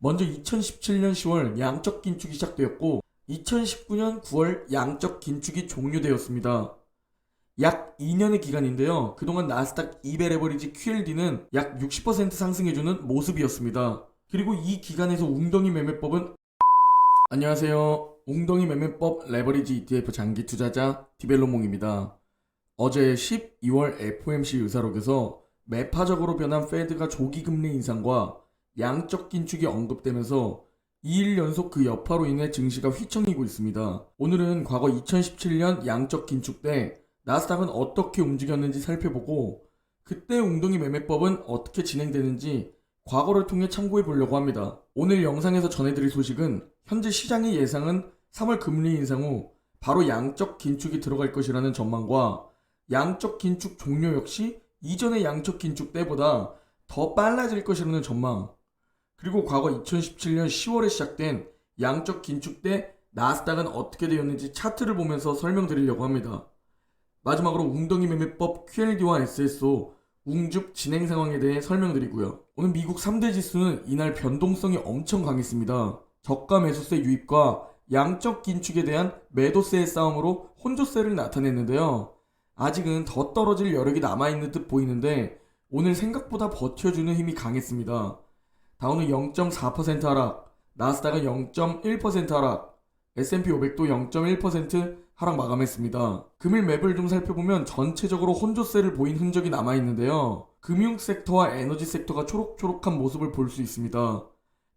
먼저 2017년 10월 양적 긴축이 시작되었고 2019년 9월 양적 긴축이 종료되었습니다. 약 2년의 기간인데요. 그동안 나스닥 200 레버리지 QLD는 약 60% 상승해주는 모습이었습니다. 그리고 이 기간에서 웅덩이 매매법은 안녕하세요. 웅덩이 매매법 레버리지 ETF 장기 투자자 디벨로몽입니다. 어제 12월 FOMC 의사록에서 매파적으로 변한 페드가 조기 금리 인상과 양적 긴축이 언급되면서 2일 연속 그 여파로 인해 증시가 휘청이고 있습니다. 오늘은 과거 2017년 양적 긴축 때 나스닥은 어떻게 움직였는지 살펴보고 그때 웅덩이 매매법은 어떻게 진행되는지 과거를 통해 참고해 보려고 합니다. 오늘 영상에서 전해드릴 소식은 현재 시장의 예상은 3월 금리 인상 후 바로 양적 긴축이 들어갈 것이라는 전망과 양적 긴축 종료 역시 이전의 양적 긴축 때보다 더 빨라질 것이라는 전망 그리고 과거 2017년 10월에 시작된 양적 긴축 때 나스닥은 어떻게 되었는지 차트를 보면서 설명드리려고 합니다. 마지막으로 웅덩이 매매법 QLD와 SSO 웅줍 진행 상황에 대해 설명드리고요. 오늘 미국 3대 지수는 이날 변동성이 엄청 강했습니다. 저가 매수세 유입과 양적 긴축에 대한 매도세의 싸움으로 혼조세를 나타냈는데요. 아직은 더 떨어질 여력이 남아있는 듯 보이는데 오늘 생각보다 버텨주는 힘이 강했습니다. 다우는 0.4% 하락, 나스닥은 0.1% 하락, S&P 500도 0.1% 하락 마감했습니다. 금일 맵을 좀 살펴보면 전체적으로 혼조세를 보인 흔적이 남아있는데요. 금융 섹터와 에너지 섹터가 초록초록한 모습을 볼 수 있습니다.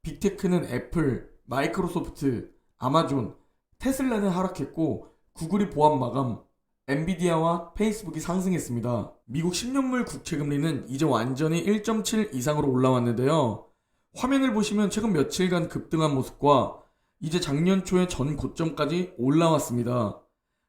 빅테크는 애플, 마이크로소프트, 아마존, 테슬라는 하락했고 구글이 보합 마감, 엔비디아와 페이스북이 상승했습니다. 미국 10년물 국채 금리는 이제 완전히 1.7 이상으로 올라왔는데요. 화면을 보시면 최근 며칠간 급등한 모습과 이제 작년 초에 전 고점까지 올라왔습니다.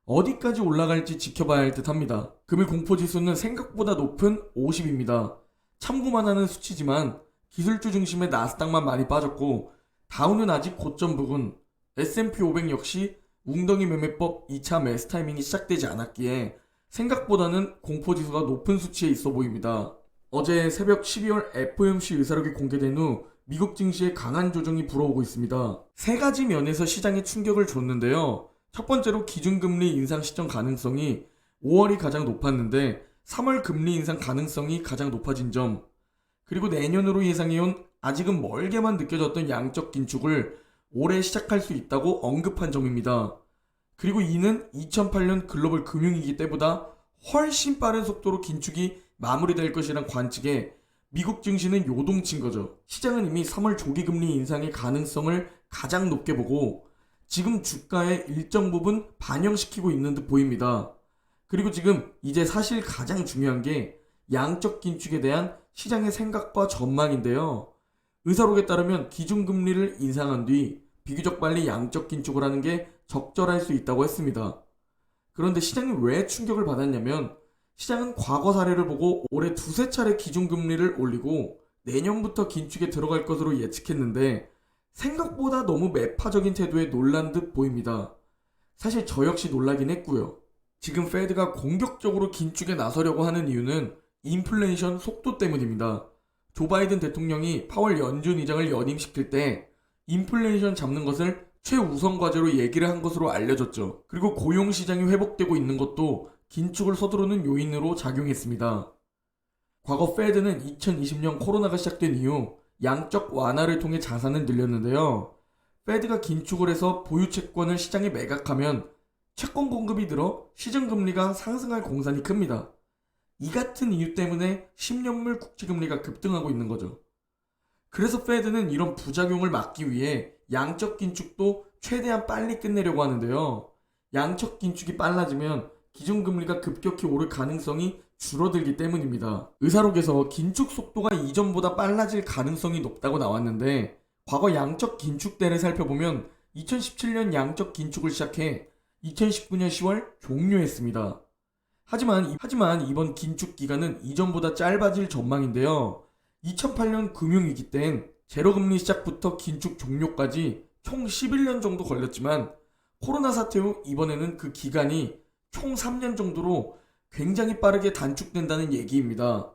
어디까지 올라갈지 지켜봐야 할 듯 합니다. 금일 공포지수는 생각보다 높은 50입니다. 참고만 하는 수치지만 기술주 중심의 나스닥만 많이 빠졌고 다우는 아직 고점 부근, S&P 500 역시 웅덩이 매매법 2차 매스 타이밍이 시작되지 않았기에 생각보다는 공포지수가 높은 수치에 있어 보입니다. 어제 새벽 12월 FOMC 의사록이 공개된 후 미국 증시에 강한 조정이 불어오고 있습니다. 세 가지 면에서 시장에 충격을 줬는데요. 첫 번째로 기준금리 인상 시점 가능성이 5월이 가장 높았는데 3월 금리 인상 가능성이 가장 높아진 점. 그리고 내년으로 예상해온 아직은 멀게만 느껴졌던 양적 긴축을 올해 시작할 수 있다고 언급한 점입니다. 그리고 이는 2008년 글로벌 금융위기 때보다 훨씬 빠른 속도로 긴축이 마무리될 것이란 관측에 미국 증시는 요동친 거죠. 시장은 이미 3월 조기 금리 인상의 가능성을 가장 높게 보고 지금 주가에 일정 부분 반영시키고 있는 듯 보입니다. 그리고 지금 이제 사실 가장 중요한 게 양적 긴축에 대한 시장의 생각과 전망인데요. 의사록에 따르면 기준금리를 인상한 뒤 비교적 빨리 양적 긴축을 하는 게 적절할 수 있다고 했습니다. 그런데 시장이 왜 충격을 받았냐면 시장은 과거 사례를 보고 올해 두세 차례 기준금리를 올리고 내년부터 긴축에 들어갈 것으로 예측했는데 생각보다 너무 매파적인 태도에 놀란 듯 보입니다. 사실 저 역시 놀라긴 했고요. 지금 페드가 공격적으로 긴축에 나서려고 하는 이유는 인플레이션 속도 때문입니다. 조 바이든 대통령이 파월 연준 의장을 연임시킬 때 인플레이션 잡는 것을 최우선 과제로 얘기를 한 것으로 알려졌죠. 그리고 고용 시장이 회복되고 있는 것도 긴축을 서두르는 요인으로 작용했습니다. 과거 페드는 2020년 코로나가 시작된 이후 양적 완화를 통해 자산을 늘렸는데요. 페드가 긴축을 해서 보유 채권을 시장에 매각하면 채권 공급이 늘어 시중 금리가 상승할 공산이 큽니다. 이 같은 이유 때문에 10년물 국채 금리가 급등하고 있는 거죠. 그래서 페드는 이런 부작용을 막기 위해 양적 긴축도 최대한 빨리 끝내려고 하는데요. 양적 긴축이 빨라지면 기준금리가 급격히 오를 가능성이 줄어들기 때문입니다. 의사록에서 긴축 속도가 이전보다 빨라질 가능성이 높다고 나왔는데 과거 양적 긴축 때를 살펴보면 2017년 양적 긴축을 시작해 2019년 10월 종료했습니다. 하지만, 하지만 이번 긴축 기간은 이전보다 짧아질 전망인데요. 2008년 금융위기 땐 제로금리 시작부터 긴축 종료까지 총 11년 정도 걸렸지만 코로나 사태 후 이번에는 그 기간이 총 3년 정도로 굉장히 빠르게 단축된다는 얘기입니다.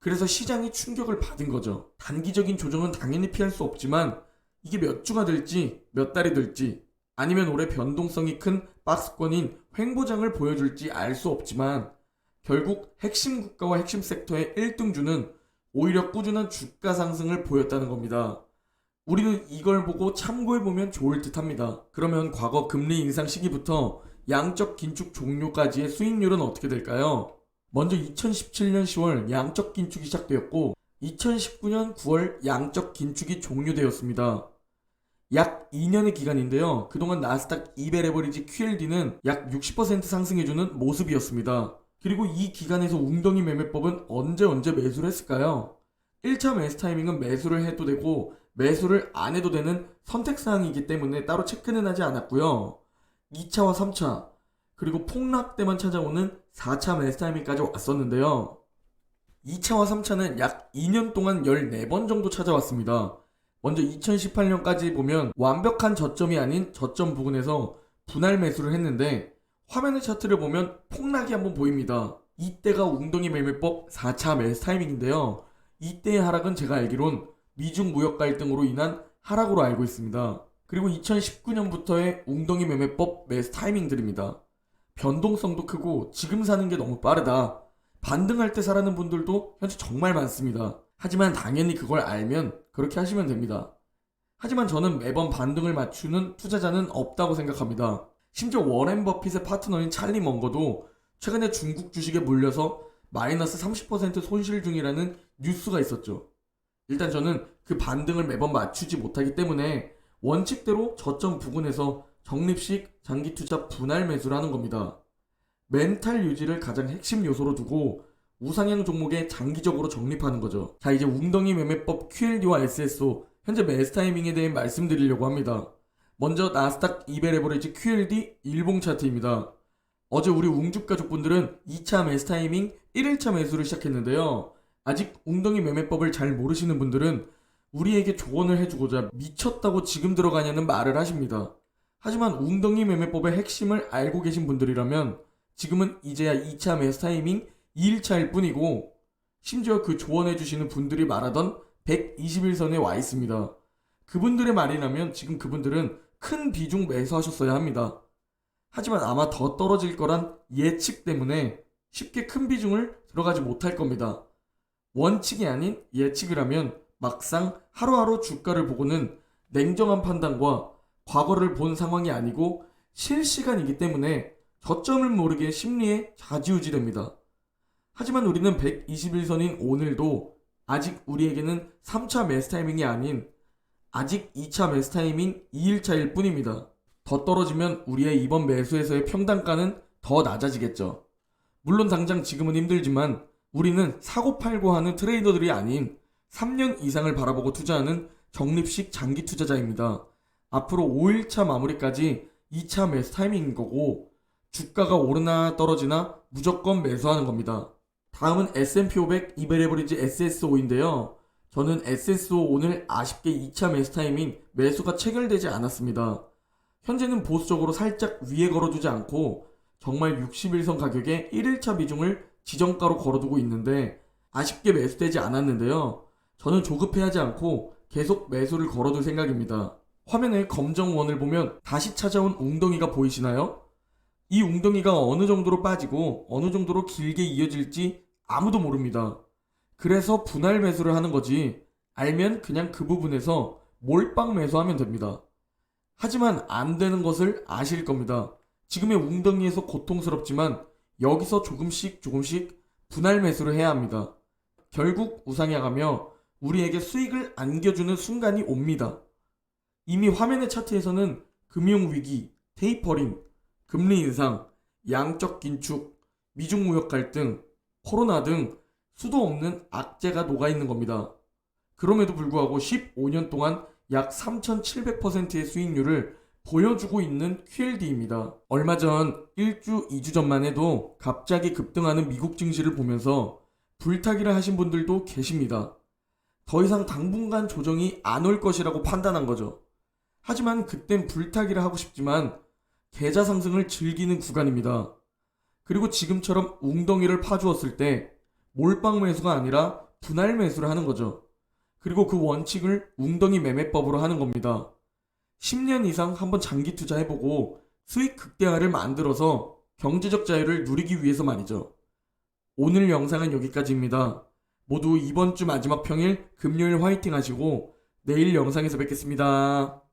그래서 시장이 충격을 받은 거죠. 단기적인 조정은 당연히 피할 수 없지만 이게 몇 주가 될지, 몇 달이 될지, 아니면 올해 변동성이 큰 박스권인 횡보장을 보여줄지 알 수 없지만 결국 핵심 국가와 핵심 섹터의 1등주는 오히려 꾸준한 주가 상승을 보였다는 겁니다. 우리는 이걸 보고 참고해보면 좋을 듯 합니다. 그러면 과거 금리 인상 시기부터 양적 긴축 종료까지의 수익률은 어떻게 될까요? 먼저 2017년 10월 양적 긴축이 시작되었고 2019년 9월 양적 긴축이 종료되었습니다. 약 2년의 기간인데요. 그동안 나스닥 200 레버리지 QLD는 약 60% 상승해주는 모습이었습니다. 그리고 이 기간에서 웅덩이 매매법은 언제 언제 매수를 했을까요? 1차 매수 타이밍은 매수를 해도 되고 매수를 안 해도 되는 선택사항이기 때문에 따로 체크는 하지 않았고요. 2차와 3차, 그리고 폭락 때만 찾아오는 4차 매수 타이밍까지 왔었는데요. 2차와 3차는 약 2년 동안 14번 정도 찾아왔습니다. 먼저 2018년까지 보면 완벽한 저점이 아닌 저점 부근에서 분할 매수를 했는데 화면의 차트를 보면 폭락이 한번 보입니다. 이때가 웅덩이 매매법 4차 매수 타이밍인데요. 이때의 하락은 제가 알기론 미중 무역 갈등으로 인한 하락으로 알고 있습니다. 그리고 2019년부터의 웅덩이 매매법 매수 타이밍들입니다. 변동성도 크고 지금 사는 게 너무 빠르다. 반등할 때 사라는 분들도 현재 정말 많습니다. 하지만 당연히 그걸 알면 그렇게 하시면 됩니다. 하지만 저는 매번 반등을 맞추는 투자자는 없다고 생각합니다. 심지어 워렌 버핏의 파트너인 찰리 먼거도 최근에 중국 주식에 물려서 마이너스 30% 손실 중이라는 뉴스가 있었죠. 일단 저는 그 반등을 매번 맞추지 못하기 때문에 원칙대로 저점 부근에서 적립식 장기 투자 분할 매수를 하는 겁니다. 멘탈 유지를 가장 핵심 요소로 두고 우상향 종목에 장기적으로 적립하는 거죠. 자, 이제 웅덩이 매매법 QLD와 SSO 현재 매수 타이밍에 대해 말씀드리려고 합니다. 먼저 나스닥 200 레버리지 QLD 일봉 차트입니다. 어제 우리 웅죽 가족분들은 2차 매수 타이밍 1일차 매수를 시작했는데요. 아직 웅덩이 매매법을 잘 모르시는 분들은 우리에게 조언을 해주고자 미쳤다고 지금 들어가냐는 말을 하십니다. 하지만 웅덩이 매매법의 핵심을 알고 계신 분들이라면 지금은 이제야 2차 매수 타이밍 2일차일 뿐이고 심지어 그 조언해주시는 분들이 말하던 121선에 와 있습니다. 그분들의 말이라면 지금 그분들은 큰 비중 매수하셨어야 합니다. 하지만 아마 더 떨어질 거란 예측 때문에 쉽게 큰 비중을 들어가지 못할 겁니다. 원칙이 아닌 예측을 하면 막상 하루하루 주가를 보고는 냉정한 판단과 과거를 본 상황이 아니고 실시간이기 때문에 저점을 모르게 심리에 좌지우지됩니다. 하지만 우리는 121선인 오늘도 아직 우리에게는 3차 매수 타이밍이 아닌 아직 2차 매수 타이밍 2일차일 뿐입니다. 더 떨어지면 우리의 이번 매수에서의 평단가는 더 낮아지겠죠. 물론 당장 지금은 힘들지만 우리는 사고 팔고 하는 트레이더들이 아닌 3년 이상을 바라보고 투자하는 적립식 장기 투자자입니다. 앞으로 5일차 마무리까지 2차 매수 타이밍인 거고 주가가 오르나 떨어지나 무조건 매수하는 겁니다. 다음은 S&P 500 이베레버리지 SSO인데요. 저는 SSO 오늘 아쉽게 2차 매수 타이밍 매수가 체결되지 않았습니다. 현재는 보수적으로 살짝 위에 걸어두지 않고 정말 61선 가격에 1일차 비중을 지정가로 걸어두고 있는데 아쉽게 매수되지 않았는데요. 저는 조급해하지 않고 계속 매수를 걸어둘 생각입니다. 화면에 검정 원을 보면 다시 찾아온 웅덩이가 보이시나요? 이 웅덩이가 어느 정도로 빠지고 어느 정도로 길게 이어질지 아무도 모릅니다. 그래서 분할 매수를 하는 거지 알면 그냥 그 부분에서 몰빵 매수하면 됩니다. 하지만 안 되는 것을 아실 겁니다. 지금의 웅덩이에서 고통스럽지만 여기서 조금씩 조금씩 분할 매수를 해야 합니다. 결국 우상향하며 우리에게 수익을 안겨주는 순간이 옵니다. 이미 화면의 차트에서는 금융위기, 테이퍼링, 금리 인상, 양적 긴축, 미중 무역 갈등, 코로나 등 수도 없는 악재가 녹아 있는 겁니다. 그럼에도 불구하고 15년 동안 약 3,700%의 수익률을 보여주고 있는 QLD입니다. 얼마 전 1주, 2주 전만 해도 갑자기 급등하는 미국 증시를 보면서 불타기를 하신 분들도 계십니다. 더 이상 당분간 조정이 안 올 것이라고 판단한 거죠. 하지만 그땐 불타기를 하고 싶지만 계좌 상승을 즐기는 구간입니다. 그리고 지금처럼 웅덩이를 파주었을 때 몰빵 매수가 아니라 분할 매수를 하는 거죠. 그리고 그 원칙을 웅덩이 매매법으로 하는 겁니다. 10년 이상 한번 장기 투자해보고 수익 극대화를 만들어서 경제적 자유를 누리기 위해서 말이죠. 오늘 영상은 여기까지입니다. 모두 이번 주 마지막 평일 금요일 화이팅 하시고 내일 영상에서 뵙겠습니다.